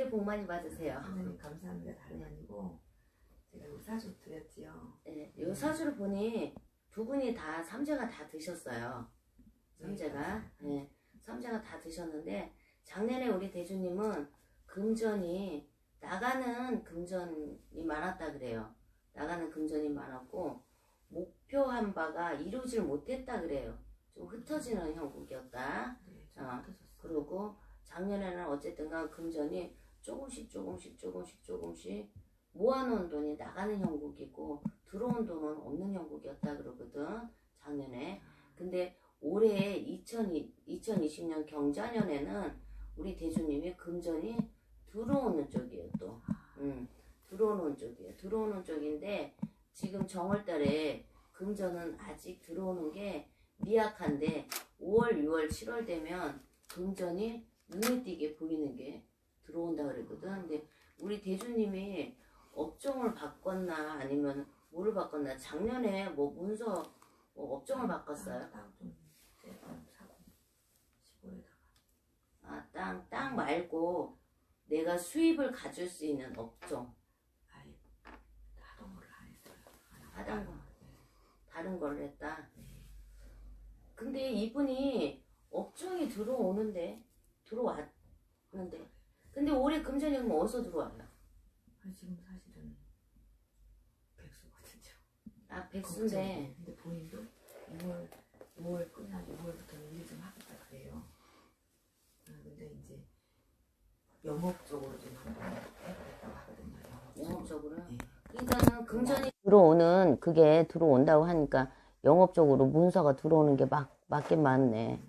새해 복 많이 받으세요. 하나님 감사합니다. 다름이 아니고 제가 의사주 드렸지요. 네, 요 사주를 보니 두 분이 다 삼재가 다 드셨어요. 삼재가 네, 삼재가 다 드셨는데 작년에 우리 대주님은 금전이 나가는 금전이 많았다 그래요. 나가는 금전이 많았고 목표한 바가 이루질 못했다 그래요. 좀 흩어지는 형국이었다. 네, 아, 좀 그리고 작년에는 어쨌든 간 금전이 조금씩 조금씩 조금씩 조금씩 모아놓은 돈이 나가는 형국이고 들어온 돈은 없는 형국이었다 그러거든 작년에. 근데 올해 2020, 2020년 경자년에는 우리 대주님이 금전이 들어오는 쪽이에요 또. 음, 들어오는 쪽이에요. 들어오는 쪽인데 지금 정월달에 금전은 아직 들어오는 게 미약한데 5월 6월 7월 되면 금전이 눈에 띄게 보이는 게 그러거든. 근데 우리 대주님이 업종을 바꿨나 아니면 뭐를 바꿨나 작년에 뭐 문서 뭐 업종을 바꿨어요. 땅좀 사고 시골에다가 아, 땅, 땅 말고 내가 수입을 가질 수 있는 업종. 아예 하던 안 했어요. 안 하던 거. 네. 다른 걸 했다. 네. 근데 이분이 업종이 들어오는데 들어왔는데 근데 올해 금전이 그럼 어디서 들어와요? 아니, 지금 사실은 백수거든요. 아 백수인데 근데 본인도 6월 5월 끝나고 6월부터는 일 좀 하겠다 그래요. 아, 근데 이제 영업적으로 좀 한번 해보겠다고 하거든요. 영업적으로. 영업적으로 네. 그러니까는 금전이 들어오는 그게 들어온다고 하니까 영업적으로 문서가 들어오는 게 막 맞긴 맞네.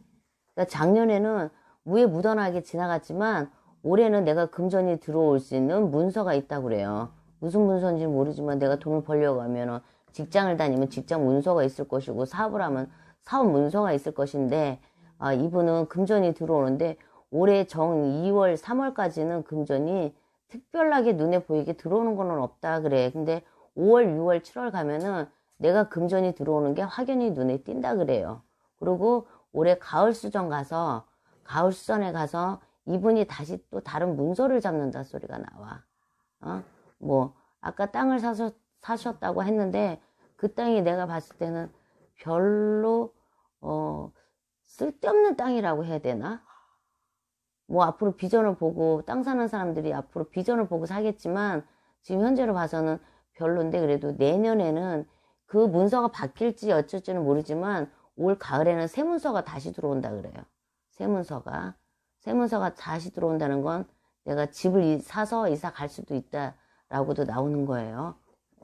그러니까 작년에는 무에 묻어나게 지나갔지만 올해는 내가 금전이 들어올 수 있는 문서가 있다고 그래요. 무슨 문서인지 모르지만 내가 돈을 벌려고 하면은 직장을 다니면 직장 문서가 있을 것이고 사업을 하면 사업 문서가 있을 것인데 아, 이분은 금전이 들어오는데 올해 정 2월, 3월까지는 금전이 특별하게 눈에 보이게 들어오는 거는 없다 그래. 근데 5월, 6월, 7월 가면은 내가 금전이 들어오는 게 확연히 눈에 띈다 그래요. 그리고 올해 가을 수전 가서 가을 수전에 가서 이분이 다시 또 다른 문서를 잡는다 소리가 나와. 어? 뭐 아까 땅을 사셨, 사셨다고 했는데 그 땅이 내가 봤을 때는 별로 어 쓸데없는 땅이라고 해야 되나? 뭐 앞으로 비전을 보고 땅 사는 사람들이 앞으로 비전을 보고 사겠지만 지금 현재로 봐서는 별론데 그래도 내년에는 그 문서가 바뀔지 어쩔지는 모르지만 올 가을에는 새 문서가 다시 들어온다 그래요. 새 문서가 새 문서가 다시 들어온다는 건 내가 집을 이- 사서 이사 갈 수도 있다라고도 나오는 거예요.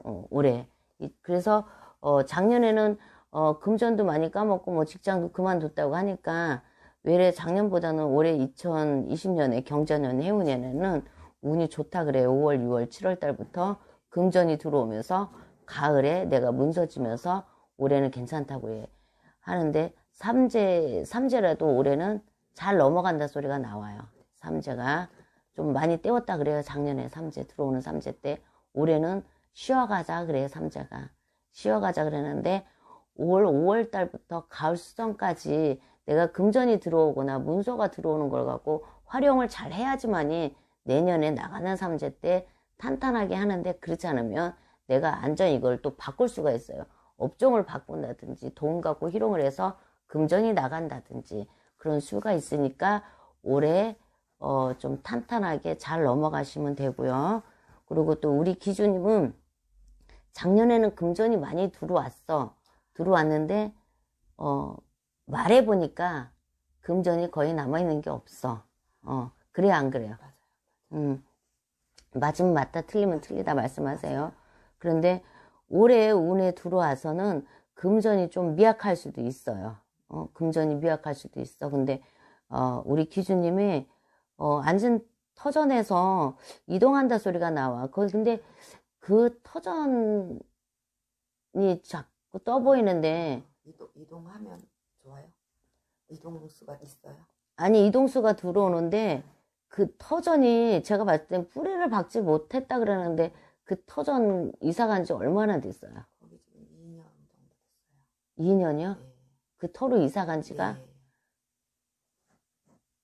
어, 올해 이- 그래서 어, 작년에는 어, 금전도 많이 까먹고 뭐 직장도 그만뒀다고 하니까 외래 작년보다는 올해 2020년에 경자년 해운년에는 운이 좋다 그래요. 5월, 6월, 7월 달부터 금전이 들어오면서 가을에 내가 문서 지면서 올해는 괜찮다고 해. 하는데 삼재 삼재라도 올해는 잘 넘어간다 소리가 나와요. 삼재가 좀 많이 떼웠다 그래요. 작년에 삼재 들어오는 삼재 때 올해는 쉬어가자 그래요. 삼재가 쉬어가자 그랬는데 5월 5월 달부터 가을 수정까지 내가 금전이 들어오거나 문서가 들어오는 걸 갖고 활용을 잘 해야지만이 내년에 나가는 삼재 때 탄탄하게 하는데 그렇지 않으면 내가 안전 이걸 또 바꿀 수가 있어요. 업종을 바꾼다든지 돈 갖고 희롱을 해서 금전이 나간다든지 그런 수가 있으니까 올해 어, 좀 탄탄하게 잘 넘어가시면 되고요. 그리고 또 우리 기주님은 작년에는 금전이 많이 들어왔어. 들어왔는데 어, 말해 보니까 금전이 거의 남아 있는 게 없어. 어, 그래 안 그래요? 맞아요. 음, 맞으면 맞다, 틀리면 틀리다 말씀하세요. 그런데 올해 운에 들어와서는 금전이 좀 미약할 수도 있어요. 어, 금전이 미약할 수도 있어. 근데, 어, 우리 기주님이, 어, 앉은 터전에서 이동한다 소리가 나와. 그, 근데 그 터전이 자꾸 떠 보이는데, 이동, 이동하면 좋아요? 이동수가 있어요? 아니, 이동수가 들어오는데, 그 터전이 제가 봤을 땐 뿌리를 박지 못했다 그러는데, 그 터전 이사 간 지 얼마나 됐어요? 거기 지금 2년 정도 2년이요? 됐어요. 그 터로 이사 간 지가? 네.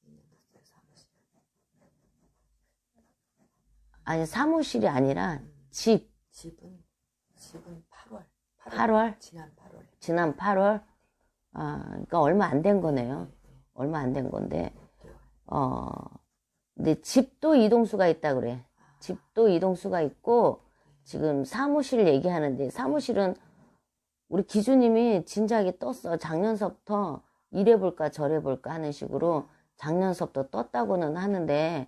2년 됐어요, 사무실. 아니 사무실이 아니라 집 집은 집은 8월 8월 지난 8월에 지난 8월 아 그러니까 얼마 안 된 거네요. 얼마 안 된 건데 어 근데 집도 이동수가 있다 그래. 집도 이동수가 있고 지금 사무실 얘기하는데 사무실은 우리 기주님이 진작에 떴어. 작년서부터 이래볼까 저래볼까 하는 식으로 작년서부터 떴다고는 하는데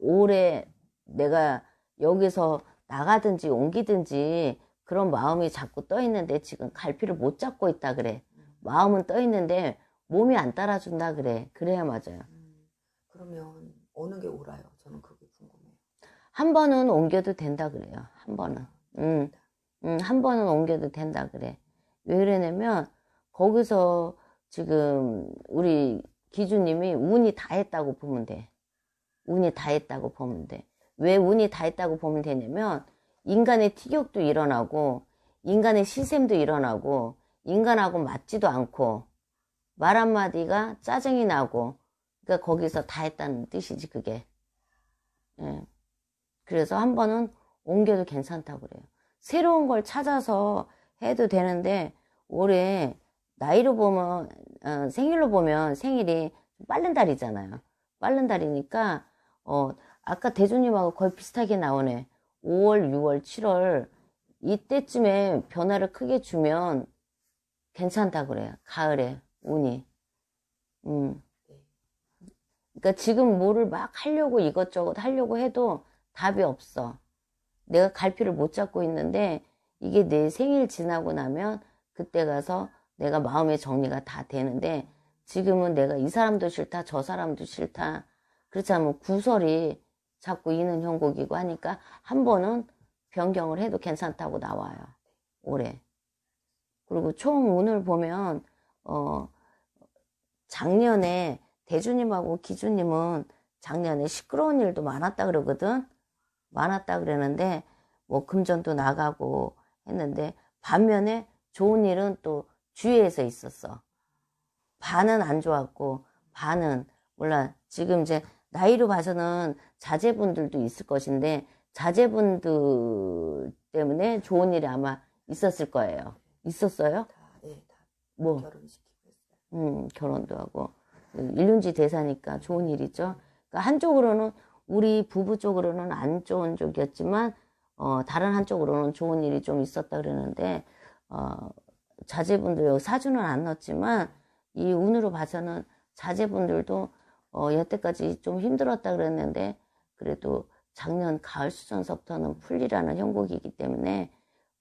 올해 내가 여기서 나가든지 옮기든지 그런 마음이 자꾸 떠 있는데 지금 갈피를 못 잡고 있다 그래. 마음은 떠 있는데 몸이 안 따라준다 그래. 그래야 맞아요. 음, 그러면 어느 게 옳아요? 저는 그게 궁금해요. 한 번은 옮겨도 된다 그래요. 한 번은. 음, 음, 한 번은 옮겨도 된다 그래. 왜 그러냐면 거기서 지금 우리 기주님이 운이 다 했다고 보면 돼. 운이 다 했다고 보면 돼. 왜 운이 다 했다고 보면 되냐면 인간의 티격도 일어나고 인간의 시샘도 일어나고 인간하고 맞지도 않고 말 한마디가 짜증이 나고 그러니까 거기서 다 했다는 뜻이지 그게. 예. 그래서 한 번은 옮겨도 괜찮다고 그래요. 새로운 걸 찾아서 해도 되는데 올해 나이로 보면 어, 생일로 보면 생일이 좀 빠른 달이잖아요. 빠른 달이니까 어 아까 대주님하고 거의 비슷하게 나오네. 5월, 6월, 7월 이때쯤에 변화를 크게 주면 괜찮다 그래요. 가을에 운이. 음. 그러니까 지금 뭐를 막 하려고 이것저것 하려고 해도 답이 없어. 내가 갈피를 못 잡고 있는데 이게 내 생일 지나고 나면 그때 가서 내가 마음의 정리가 다 되는데 지금은 내가 이 사람도 싫다 저 사람도 싫다. 그렇지 않으면 구설이 자꾸 이는 형국이고 하니까 한 번은 변경을 해도 괜찮다고 나와요 올해. 그리고 총 운을 보면 어 작년에 대주님하고 기주님은 작년에 시끄러운 일도 많았다 그러거든? 많았다 그러는데 뭐 금전도 나가고 했는데 반면에 좋은 일은 또 주위에서 있었어. 반은 안 좋았고 반은 몰라 지금 이제 나이로 봐서는 자제분들도 있을 것인데 자제분들 때문에 좋은 일이 아마 있었을 거예요. 있었어요? 다, 예, 다뭐 결혼시키고. 음, 결혼도 하고 일륜지 대사니까 좋은 일이죠. 그러니까 한쪽으로는 우리 부부 쪽으로는 안 좋은 쪽이었지만 어, 다른 한쪽으로는 좋은 일이 좀 있었다 그러는데 어, 자제분들 사주는 안 넣었지만 이 운으로 봐서는 자제분들도 어, 여태까지 좀 힘들었다 그랬는데 그래도 작년 가을 수전서부터는 풀리라는 형국이기 때문에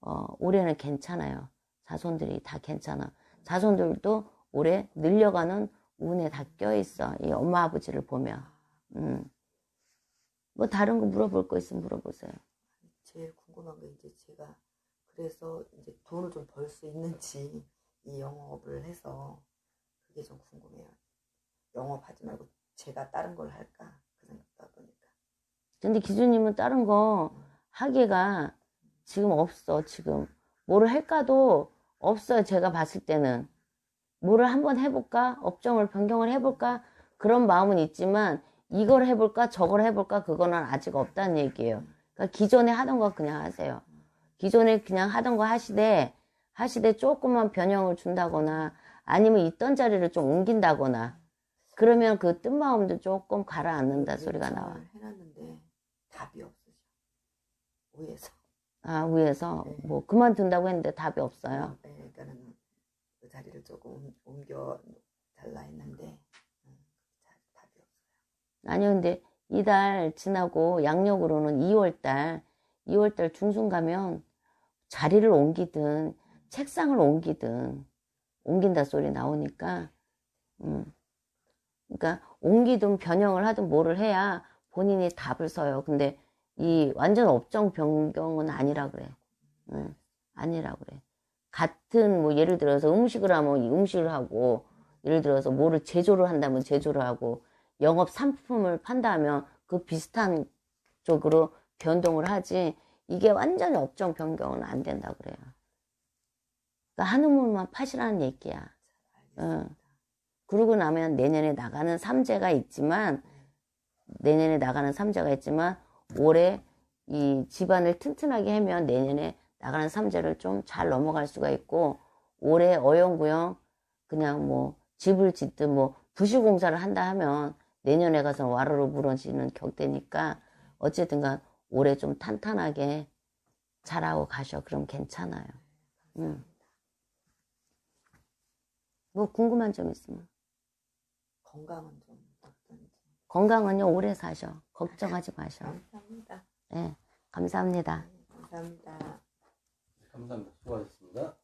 어, 올해는 괜찮아요. 자손들이 다 괜찮아. 자손들도 올해 늘려가는 운에 다 껴있어. 이 엄마 아버지를 보면. 음. 뭐 다른 거 물어볼 거 있으면 물어보세요. 제일 궁금한 게 이제 제가 그래서 이제 돈을 좀 벌 수 있는지 이 영업을 해서 그게 좀 궁금해요. 영업하지 말고 제가 다른 걸 할까 그 생각도 해보니까 근데 기주님은 다른 거 하기가 지금 없어, 지금. 뭐를 할까도 없어요, 제가 봤을 때는. 뭐를 한번 해볼까? 업종을 변경을 해볼까? 그런 마음은 있지만, 이걸 해볼까? 저걸 해볼까? 그거는 아직 없다는 얘기예요. 그러니까 기존에 하던 거 그냥 하세요. 기존에 그냥 하던 거 하시되, 하시되 조금만 변형을 준다거나, 아니면 있던 자리를 좀 옮긴다거나, 그러면 그 뜬 마음도 조금 가라앉는다 소리가 나와. 해놨는데 답이 없으셔. 위에서. 아, 위에서 네. 뭐 그만둔다고 했는데 답이 없어요. 네, 그러니까는 그 자리를 조금 옮- 옮겨 달라 했는데 음, 자- 답이 없어요. 아니, 근데 이달 지나고 양력으로는 2월달, 2월달 중순 가면 자리를 옮기든 책상을 옮기든 옮긴다 소리 나오니까, 음. 그러니까 옮기든 변형을 하든 뭐를 해야 본인이 답을 써요. 근데 이 완전 업종 변경은 아니라 그래. 음, 아니라 그래. 같은 뭐 예를 들어서 음식을 하면 이 음식을 하고 예를 들어서 뭐를 제조를 한다면 제조를 하고 영업 상품을 판다면 그 비슷한 쪽으로 변동을 하지 이게 완전히 업종 변경은 안 된다 그래요. 그러니까 한 우물만 파시라는 얘기야. 응. 그러고 나면 내년에 나가는 삼재가 있지만 내년에 나가는 삼재가 있지만 올해 이 집안을 튼튼하게 하면 내년에 나가는 삼재를 좀 잘 넘어갈 수가 있고 올해 어영부영 그냥 뭐 집을 짓든 뭐 부실공사를 한다 하면 내년에 가서 와르르 무너지는 격대니까 어쨌든간 올해 좀 탄탄하게 잘하고 가셔. 그럼 괜찮아요. 음. 뭐 궁금한 점 있으면 건강은 좀 어떤지. 건강은요 오래 사셔. 걱정하지 마셔. 감사합니다. 네, 감사합니다. 감사합니다. 감사합니다. 수고하셨습니다.